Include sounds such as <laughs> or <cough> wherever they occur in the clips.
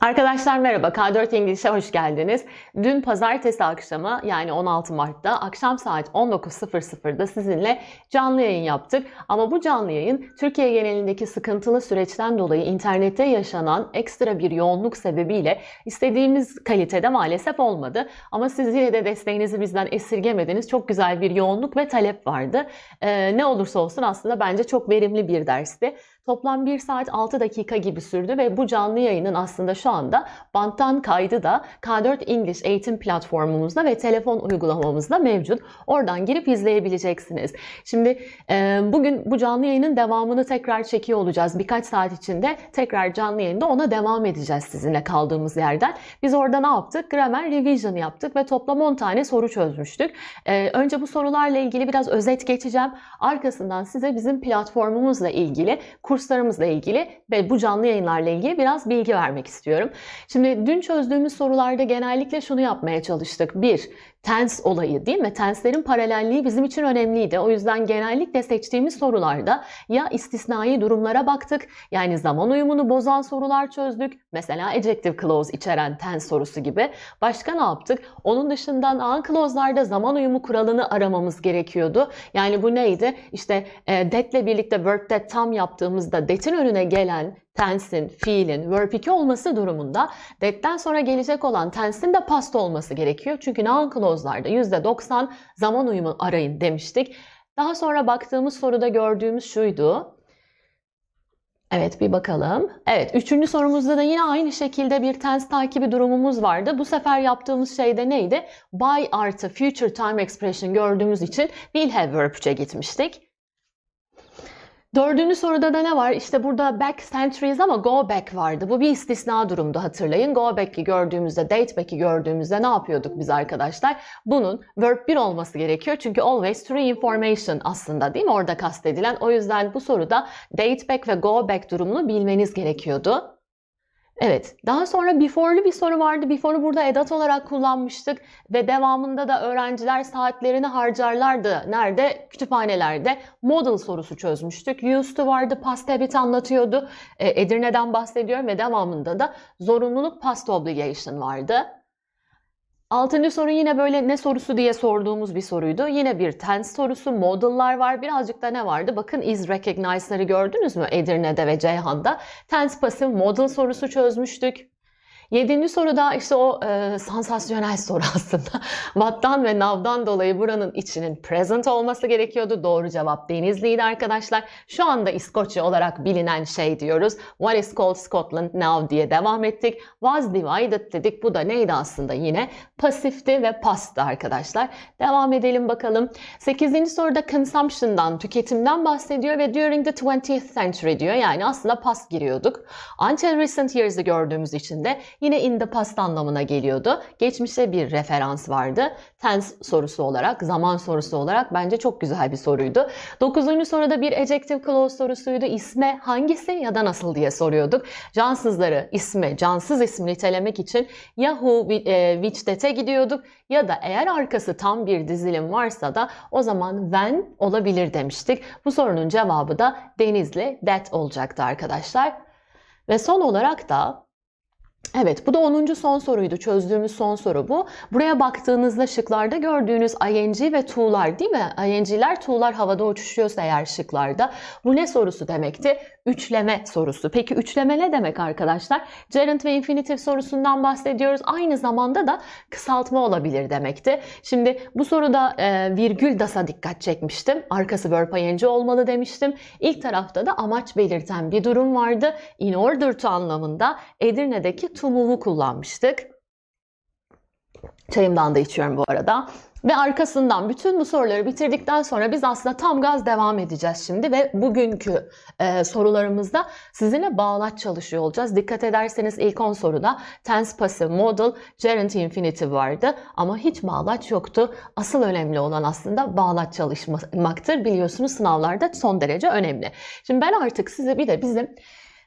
Arkadaşlar merhaba, K4 İngilizce hoş geldiniz. Dün pazartesi akşamı yani 16 Mart'ta akşam saat 19.00'da sizinle canlı yayın yaptık. Ama bu canlı yayın Türkiye genelindeki sıkıntılı süreçten dolayı internette yaşanan ekstra bir yoğunluk sebebiyle istediğimiz kalitede maalesef olmadı. Ama siz yine de desteğinizi bizden esirgemediniz. Çok güzel bir yoğunluk ve talep vardı. Ee, ne olursa olsun aslında bence çok verimli bir dersti. Toplam 1 saat 6 dakika gibi sürdü ve bu canlı yayının aslında şu anda banttan kaydı da K4 English eğitim platformumuzda ve telefon uygulamamızda mevcut. Oradan girip izleyebileceksiniz. Şimdi e, bugün bu canlı yayının devamını tekrar çekiyor olacağız. Birkaç saat içinde tekrar canlı yayında ona devam edeceğiz sizinle kaldığımız yerden. Biz orada ne yaptık? Grammar revision yaptık ve toplam 10 tane soru çözmüştük. E, önce bu sorularla ilgili biraz özet geçeceğim. Arkasından size bizim platformumuzla ilgili kurslarımızla ilgili ve bu canlı yayınlarla ilgili biraz bilgi vermek istiyorum. Şimdi dün çözdüğümüz sorularda genellikle şunu yapmaya çalıştık. Bir, tens olayı değil mi? Tenslerin paralelliği bizim için önemliydi. O yüzden genellikle seçtiğimiz sorularda ya istisnai durumlara baktık, yani zaman uyumunu bozan sorular çözdük. Mesela adjective clause içeren tens sorusu gibi. Başka ne yaptık? Onun dışında noun clause'larda zaman uyumu kuralını aramamız gerekiyordu. Yani bu neydi? İşte e, that'le birlikte verb that tam yaptığımızda that'in önüne gelen tense'in, fiilin, verb 2 olması durumunda that'ten sonra gelecek olan tense'in de past olması gerekiyor. Çünkü noun clause'larda %90 zaman uyumu arayın demiştik. Daha sonra baktığımız soruda gördüğümüz şuydu. Evet bir bakalım. Evet üçüncü sorumuzda da yine aynı şekilde bir tense takibi durumumuz vardı. Bu sefer yaptığımız şey de neydi? By artı future time expression gördüğümüz için will have verb 3'e gitmiştik. Dördüncü soruda da ne var? İşte burada back centuries ama go back vardı. Bu bir istisna durumdu hatırlayın. Go back'i gördüğümüzde, date back'i gördüğümüzde ne yapıyorduk biz arkadaşlar? Bunun verb 1 olması gerekiyor. Çünkü always to reinformation aslında değil mi orada kastedilen? O yüzden bu soruda date back ve go back durumunu bilmeniz gerekiyordu. Evet, daha sonra before'lu bir soru vardı. Before'u burada edat olarak kullanmıştık ve devamında da öğrenciler saatlerini harcarlardı. Nerede? Kütüphanelerde. Model sorusu çözmüştük. Used to vardı, past habit anlatıyordu. E, Edirne'den bahsediyorum ve devamında da zorunluluk past obligation vardı. Altıncı soru yine böyle ne sorusu diye sorduğumuz bir soruydu. Yine bir tense sorusu, model'lar var. Birazcık da ne vardı? Bakın is recognize'ları gördünüz mü Edirne'de ve Ceyhan'da? Tense pasif model sorusu çözmüştük. Yedinci soruda işte o e, sansasyonel soru aslında. <laughs> What'tan ve now'dan dolayı buranın içinin present olması gerekiyordu. Doğru cevap Denizli'ydi arkadaşlar. Şu anda İskoçya olarak bilinen şey diyoruz. What is called Scotland now diye devam ettik. Was divided dedik. Bu da neydi aslında yine? Pasifti ve past'tı arkadaşlar. Devam edelim bakalım. Sekizinci soruda consumption'dan, tüketimden bahsediyor ve during the 20th century diyor. Yani aslında past giriyorduk. Until recent years'ı gördüğümüz için de yine in the past anlamına geliyordu. Geçmişe bir referans vardı. Tense sorusu olarak, zaman sorusu olarak bence çok güzel bir soruydu. Dokuzuncu soruda bir adjective clause sorusuydu. İsme hangisi ya da nasıl diye soruyorduk. Cansızları isme, cansız ismi nitelemek için ya who, which, that'e gidiyorduk ya da eğer arkası tam bir dizilim varsa da o zaman when olabilir demiştik. Bu sorunun cevabı da Denizli that olacaktı arkadaşlar. Ve son olarak da Evet bu da 10. son soruydu. Çözdüğümüz son soru bu. Buraya baktığınızda şıklarda gördüğünüz ing ve to'lar değil mi? ing'ler to'lar havada uçuşuyorsa eğer şıklarda. Bu ne sorusu demekti? Üçleme sorusu. Peki üçleme ne demek arkadaşlar? Gerund ve infinitive sorusundan bahsediyoruz. Aynı zamanda da kısaltma olabilir demekti. Şimdi bu soruda e, virgül dasa dikkat çekmiştim. Arkası verb ing olmalı demiştim. İlk tarafta da amaç belirten bir durum vardı. In order to anlamında Edirne'deki to move'u kullanmıştık. Çayımdan da içiyorum bu arada. Ve arkasından bütün bu soruları bitirdikten sonra biz aslında tam gaz devam edeceğiz şimdi ve bugünkü e, sorularımızda sizinle bağlaç çalışıyor olacağız. Dikkat ederseniz ilk 10 soruda tense passive model, gerund infinitive vardı ama hiç bağlaç yoktu. Asıl önemli olan aslında bağlaç çalışmaktır. Biliyorsunuz sınavlarda son derece önemli. Şimdi ben artık size bir de bizim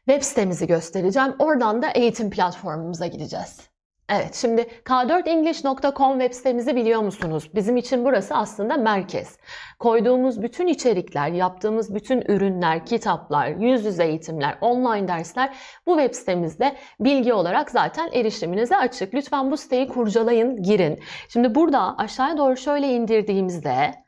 web sitemizi göstereceğim. Oradan da eğitim platformumuza gideceğiz. Evet, şimdi k4english.com web sitemizi biliyor musunuz? Bizim için burası aslında merkez. Koyduğumuz bütün içerikler, yaptığımız bütün ürünler, kitaplar, yüz yüze eğitimler, online dersler bu web sitemizde bilgi olarak zaten erişiminize açık. Lütfen bu siteyi kurcalayın, girin. Şimdi burada aşağıya doğru şöyle indirdiğimizde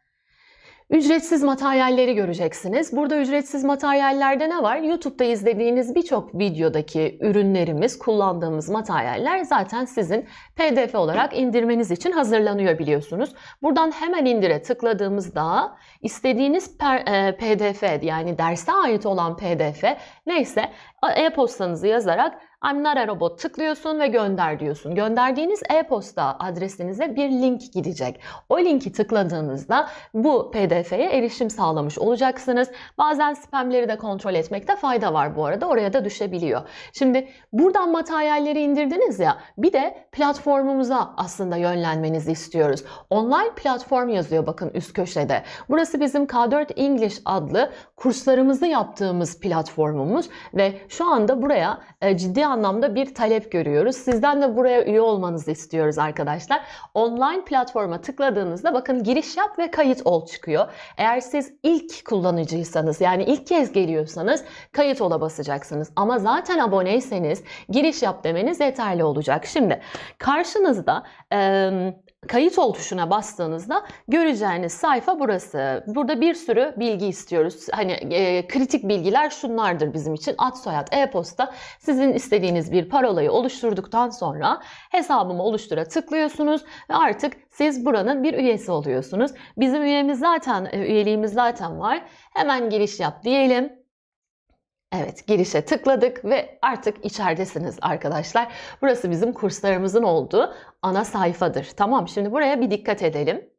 Ücretsiz materyalleri göreceksiniz. Burada ücretsiz materyallerde ne var? YouTube'da izlediğiniz birçok videodaki ürünlerimiz, kullandığımız materyaller zaten sizin PDF olarak indirmeniz için hazırlanıyor biliyorsunuz. Buradan hemen indire tıkladığımızda istediğiniz e, PDF yani derse ait olan PDF neyse e-postanızı yazarak I'm not a robot tıklıyorsun ve gönder diyorsun. Gönderdiğiniz e-posta adresinize bir link gidecek. O linki tıkladığınızda bu PDF'ye erişim sağlamış olacaksınız. Bazen spamleri de kontrol etmekte fayda var bu arada. Oraya da düşebiliyor. Şimdi buradan materyalleri indirdiniz ya bir de platformumuza aslında yönlenmenizi istiyoruz. Online platform yazıyor bakın üst köşede. Burası bizim K4 English adlı kurslarımızı yaptığımız platformumuz ve şu anda buraya e, ciddi anlamda bir talep görüyoruz. Sizden de buraya üye olmanızı istiyoruz arkadaşlar. Online platforma tıkladığınızda bakın giriş yap ve kayıt ol çıkıyor. Eğer siz ilk kullanıcıysanız yani ilk kez geliyorsanız kayıt ola basacaksınız. Ama zaten aboneyseniz giriş yap demeniz yeterli olacak. Şimdi karşınızda e, kayıt ol tuşuna bastığınızda göreceğiniz sayfa burası. Burada bir sürü bilgi istiyoruz. Hani e, kritik bilgiler şunlardır bizim için. Ad, soyad, e-posta. Sizin istediğiniz bir parolayı oluşturduktan sonra hesabımı oluştura tıklıyorsunuz ve artık siz buranın bir üyesi oluyorsunuz. Bizim üyemiz zaten e, üyeliğimiz zaten var. Hemen giriş yap diyelim. Evet, girişe tıkladık ve artık içeridesiniz arkadaşlar. Burası bizim kurslarımızın olduğu ana sayfadır. Tamam, şimdi buraya bir dikkat edelim.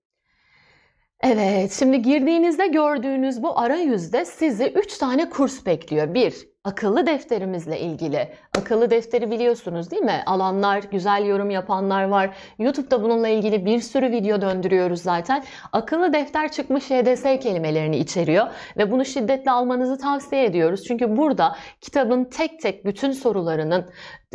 Evet, şimdi girdiğinizde gördüğünüz bu arayüzde sizi 3 tane kurs bekliyor. 1 akıllı defterimizle ilgili. Akıllı defteri biliyorsunuz değil mi? Alanlar, güzel yorum yapanlar var. YouTube'da bununla ilgili bir sürü video döndürüyoruz zaten. Akıllı defter çıkmış YDS kelimelerini içeriyor ve bunu şiddetle almanızı tavsiye ediyoruz. Çünkü burada kitabın tek tek bütün sorularının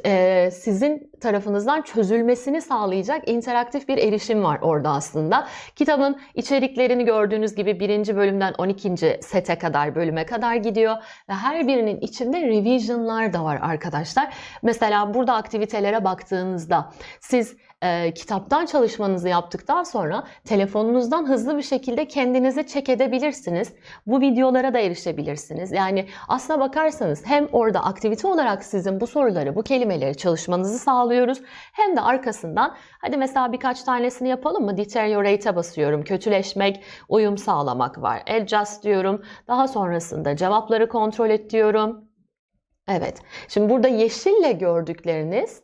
e, sizin tarafınızdan çözülmesini sağlayacak interaktif bir erişim var orada aslında. Kitabın içeriklerini gördüğünüz gibi birinci bölümden 12. sete kadar bölüme kadar gidiyor ve her birinin içi içinde revision'lar da var arkadaşlar. Mesela burada aktivitelere baktığınızda siz e, kitaptan çalışmanızı yaptıktan sonra telefonunuzdan hızlı bir şekilde kendinizi çek edebilirsiniz. Bu videolara da erişebilirsiniz. Yani aslına bakarsanız hem orada aktivite olarak sizin bu soruları, bu kelimeleri çalışmanızı sağlıyoruz. Hem de arkasından hadi mesela birkaç tanesini yapalım mı? Deteriorate'e basıyorum. Kötüleşmek, uyum sağlamak var. Adjust diyorum. Daha sonrasında cevapları kontrol et diyorum. Evet. Şimdi burada yeşille gördükleriniz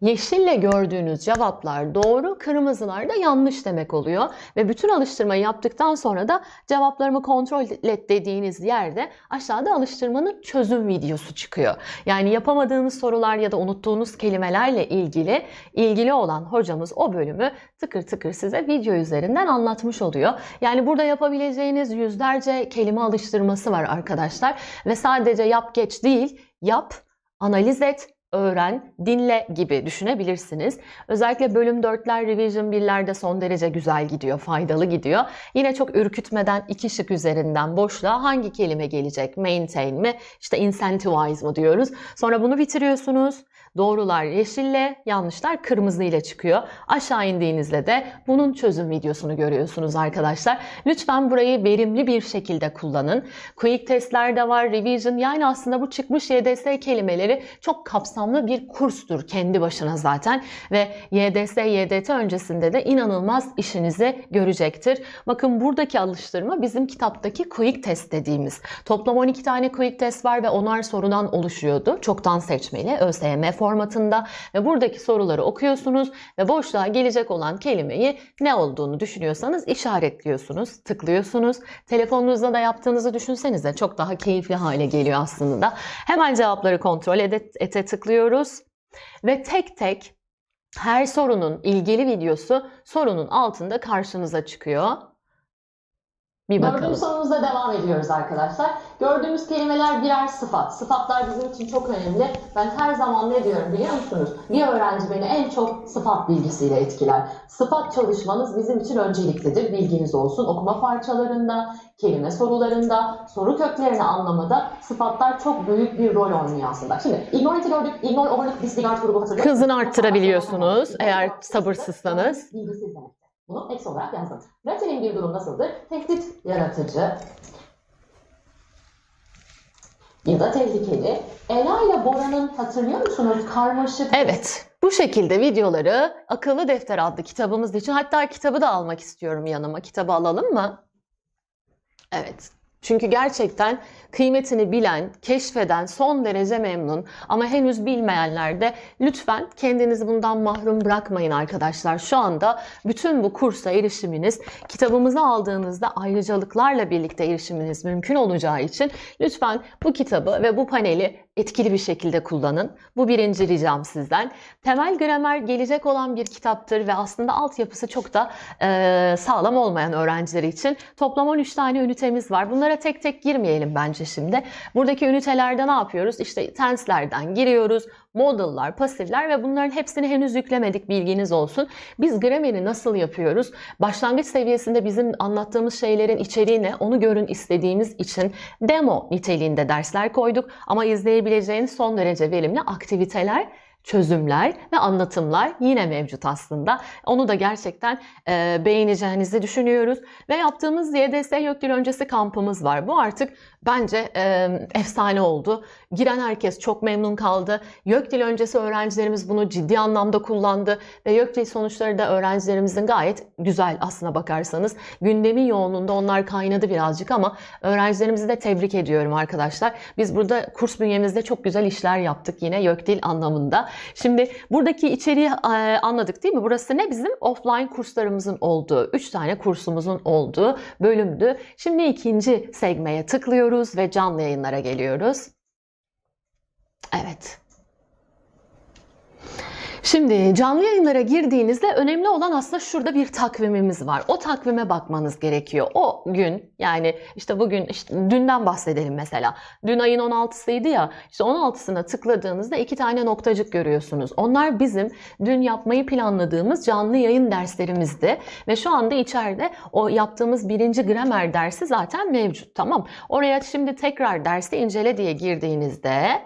Yeşille gördüğünüz cevaplar doğru, kırmızılar da yanlış demek oluyor. Ve bütün alıştırmayı yaptıktan sonra da cevaplarımı kontrol et dediğiniz yerde aşağıda alıştırmanın çözüm videosu çıkıyor. Yani yapamadığınız sorular ya da unuttuğunuz kelimelerle ilgili ilgili olan hocamız o bölümü tıkır tıkır size video üzerinden anlatmış oluyor. Yani burada yapabileceğiniz yüzlerce kelime alıştırması var arkadaşlar. Ve sadece yap geç değil, yap, analiz et, öğren, dinle gibi düşünebilirsiniz. Özellikle bölüm 4'ler, revision 1'lerde son derece güzel gidiyor, faydalı gidiyor. Yine çok ürkütmeden iki şık üzerinden boşluğa hangi kelime gelecek? Maintain mi? İşte incentivize mı diyoruz. Sonra bunu bitiriyorsunuz. Doğrular yeşille, yanlışlar kırmızı ile çıkıyor. Aşağı indiğinizde de bunun çözüm videosunu görüyorsunuz arkadaşlar. Lütfen burayı verimli bir şekilde kullanın. Quick testler de var, revision yani aslında bu çıkmış YDS kelimeleri çok kapsamlı bir kurstur kendi başına zaten ve YDS, YDT öncesinde de inanılmaz işinizi görecektir. Bakın buradaki alıştırma bizim kitaptaki quick test dediğimiz. Toplam 12 tane quick test var ve onar sorudan oluşuyordu. Çoktan seçmeli ÖSYM formatında ve buradaki soruları okuyorsunuz ve boşluğa gelecek olan kelimeyi ne olduğunu düşünüyorsanız işaretliyorsunuz, tıklıyorsunuz. Telefonunuzda da yaptığınızı düşünsenize çok daha keyifli hale geliyor aslında. Hemen cevapları kontrol ete, ete tıklıyoruz ve tek tek her sorunun ilgili videosu sorunun altında karşınıza çıkıyor. Bir Dördüncü bakalım. sorumuzda devam ediyoruz arkadaşlar. Gördüğümüz kelimeler birer sıfat. Sıfatlar bizim için çok önemli. Ben her zaman ne diyorum biliyor musunuz? Bir öğrenci beni en çok sıfat bilgisiyle etkiler. Sıfat çalışmanız bizim için önceliklidir. Bilginiz olsun. Okuma parçalarında, kelime sorularında, soru köklerini anlamada sıfatlar çok büyük bir rol oynuyor aslında. Şimdi ignorant'i gördük. Ignore, overlook, disregard grubu hatırlıyor? Hızını arttırabiliyorsunuz eğer sabırsızsanız. Bilgisiz demek. Bunu eksi olarak yazdım. Retelin bir durum nasıldır? Tehdit yaratıcı ya da tehlikeli. Ela ile Bora'nın hatırlıyor musunuz? Karmaşık. Evet, bu şekilde videoları Akıllı Defter adlı kitabımız için hatta kitabı da almak istiyorum yanıma. Kitabı alalım mı? Evet. Çünkü gerçekten kıymetini bilen, keşfeden, son derece memnun ama henüz bilmeyenler de lütfen kendinizi bundan mahrum bırakmayın arkadaşlar. Şu anda bütün bu kursa erişiminiz kitabımızı aldığınızda ayrıcalıklarla birlikte erişiminiz mümkün olacağı için lütfen bu kitabı ve bu paneli etkili bir şekilde kullanın. Bu birinci ricam sizden. Temel gramer gelecek olan bir kitaptır ve aslında altyapısı çok da e, sağlam olmayan öğrenciler için. Toplam 13 tane ünitemiz var. Bunlara tek tek girmeyelim bence şimdi. Buradaki ünitelerde ne yapıyoruz? İşte tense'lerden giriyoruz. Model'lar, pasifler ve bunların hepsini henüz yüklemedik bilginiz olsun. Biz grameri nasıl yapıyoruz? Başlangıç seviyesinde bizim anlattığımız şeylerin içeriği ne? Onu görün istediğimiz için demo niteliğinde dersler koyduk. Ama izleyebileceğiniz son derece verimli aktiviteler çözümler ve anlatımlar yine mevcut aslında. Onu da gerçekten e, beğeneceğinizi düşünüyoruz. Ve yaptığımız YDS Gökdil öncesi kampımız var. Bu artık bence e, efsane oldu. Giren herkes çok memnun kaldı. YÖKDİL öncesi öğrencilerimiz bunu ciddi anlamda kullandı ve YÖKDİL sonuçları da öğrencilerimizin gayet güzel aslına bakarsanız. Gündemin yoğunluğunda onlar kaynadı birazcık ama öğrencilerimizi de tebrik ediyorum arkadaşlar. Biz burada kurs bünyemizde çok güzel işler yaptık yine YÖKDİL anlamında. Şimdi buradaki içeriği e, anladık değil mi? Burası ne bizim? Offline kurslarımızın olduğu, 3 tane kursumuzun olduğu bölümdü. Şimdi ikinci segmeye tıklıyoruz ve canlı yayınlara geliyoruz. Evet. Şimdi canlı yayınlara girdiğinizde önemli olan aslında şurada bir takvimimiz var. O takvime bakmanız gerekiyor. O gün yani işte bugün işte dünden bahsedelim mesela. Dün ayın 16'sıydı ya. İşte 16'sına tıkladığınızda iki tane noktacık görüyorsunuz. Onlar bizim dün yapmayı planladığımız canlı yayın derslerimizdi. Ve şu anda içeride o yaptığımız birinci gramer dersi zaten mevcut. Tamam. Oraya şimdi tekrar dersi incele diye girdiğinizde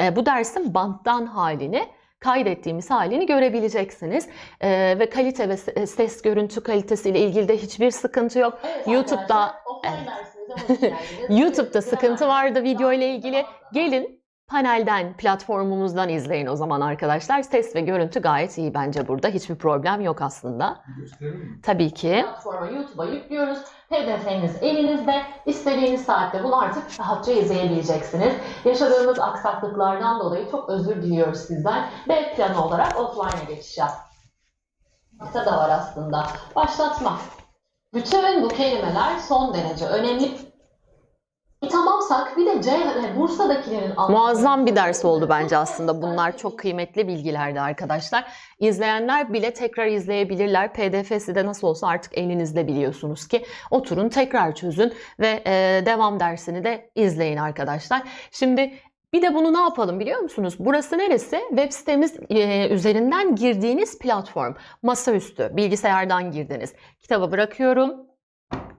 e, bu dersin banttan halini kaydettiğimiz halini görebileceksiniz. Ee, ve kalite ve se- ses görüntü kalitesiyle ilgili de hiçbir sıkıntı yok. Evet YouTube'da- evet. <laughs> YouTube'da sıkıntı vardı video ile ilgili. Gelin panelden, platformumuzdan izleyin o zaman arkadaşlar. Ses ve görüntü gayet iyi bence burada. Hiçbir problem yok aslında. Gösterir mi? Tabii ki. Platforma YouTube'a yüklüyoruz. PDF'niz elinizde. İstediğiniz saatte bunu artık rahatça izleyebileceksiniz. Yaşadığımız aksaklıklardan dolayı çok özür diliyoruz sizden. B planı olarak offline'a geçiş yap. Kısa da var aslında. Başlatma. Bütün bu kelimeler son derece önemli. Tamamsak bir de C, Bursa'dakilerin Muazzam bir ders oldu bence aslında. Bunlar çok kıymetli bilgilerdi arkadaşlar. İzleyenler bile tekrar izleyebilirler. PDF'si de nasıl olsa artık elinizde biliyorsunuz ki. Oturun tekrar çözün ve e, devam dersini de izleyin arkadaşlar. Şimdi bir de bunu ne yapalım biliyor musunuz? Burası neresi? Web sitemiz e, üzerinden girdiğiniz platform. Masaüstü, bilgisayardan girdiniz. Kitabı bırakıyorum.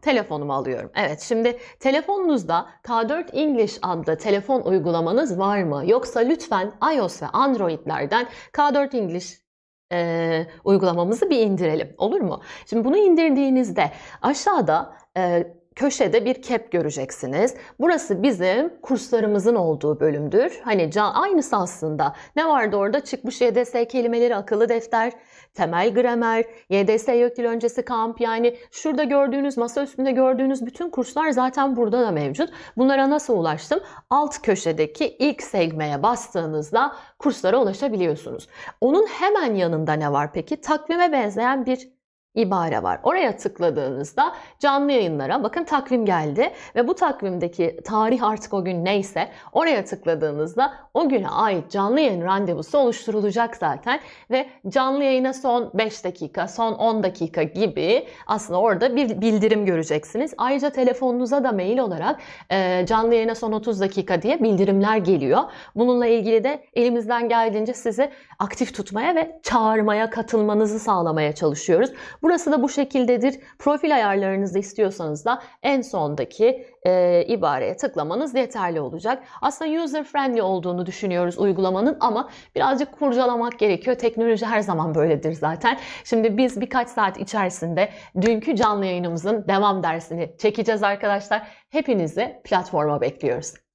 Telefonumu alıyorum. Evet şimdi telefonunuzda K4 English adlı telefon uygulamanız var mı? Yoksa lütfen iOS ve Android'lerden K4 English e, uygulamamızı bir indirelim. Olur mu? Şimdi bunu indirdiğinizde aşağıda e, köşede bir cap göreceksiniz. Burası bizim kurslarımızın olduğu bölümdür. Hani can, aynısı aslında. Ne vardı orada? Çıkmış YDS kelimeleri, akıllı defter, temel gramer, YDS YÖKDİL öncesi kamp yani şurada gördüğünüz, masa üstünde gördüğünüz bütün kurslar zaten burada da mevcut. Bunlara nasıl ulaştım? Alt köşedeki ilk segmeye bastığınızda kurslara ulaşabiliyorsunuz. Onun hemen yanında ne var peki? Takvime benzeyen bir ibare var. Oraya tıkladığınızda canlı yayınlara bakın takvim geldi ve bu takvimdeki tarih artık o gün neyse oraya tıkladığınızda o güne ait canlı yayın randevusu oluşturulacak zaten ve canlı yayına son 5 dakika, son 10 dakika gibi aslında orada bir bildirim göreceksiniz. Ayrıca telefonunuza da mail olarak e, canlı yayına son 30 dakika diye bildirimler geliyor. Bununla ilgili de elimizden geldiğince sizi aktif tutmaya ve çağırmaya, katılmanızı sağlamaya çalışıyoruz. Burası da bu şekildedir. Profil ayarlarınızı istiyorsanız da en sondaki e, ibareye tıklamanız yeterli olacak. Aslında user friendly olduğunu düşünüyoruz uygulamanın ama birazcık kurcalamak gerekiyor. Teknoloji her zaman böyledir zaten. Şimdi biz birkaç saat içerisinde dünkü canlı yayınımızın devam dersini çekeceğiz arkadaşlar. Hepinizi platforma bekliyoruz.